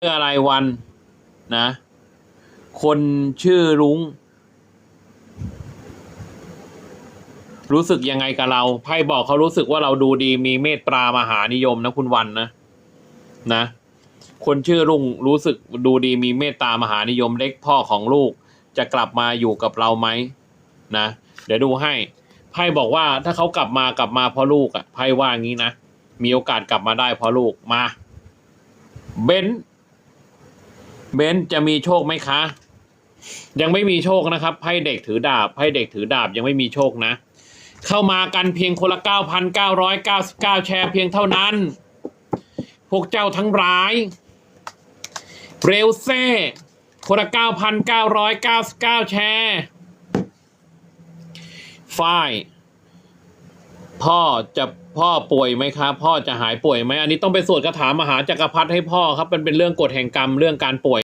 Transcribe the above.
ชื่ออะไรวันนะ คนชื่อรุ้ง รู้สึกยังไงกับเราไพ่บอกเขารู้สึกว่าเราดูดีมีเมตตามหานิยมนะคุณวันนะนะ คนชื่อรุ่งรู้สึกดูดีมีเมตตามหานิยมเล็กพ่อของลูก จะกลับมาอยู่กับเราไหมนะ เดี๋ยวดูให้ไพ่บอกว่าถ้าเขากลับมากลับมาเพราะลูกอะ่ะไพ่ว่างี้นะมีโอกาสกลับมาได้เพราะลูกมาเบนซ์ เบนซ์จะมีโชคไหมคะ ยังไม่มีโชคนะครับไพ่เด็กถือดาบไพ่เด็กถือดาบยังไม่มีโชคนะ เข้ามากันเพียงคนละ9,999 แชร์เพียงเท่านั้น พวกเจ้าทั้งร้าย เร็วเซ่คนละ9,999 แชร์ฝ้ายพ่อจะพ่อป่วยไหมครับ พ่อจะหายป่วยไหมอันนี้ต้องไปสวดคาถามหาจักรพรรดิให้พ่อครับมันเป็นเรื่องกฎแห่งกรรมเรื่องการป่วย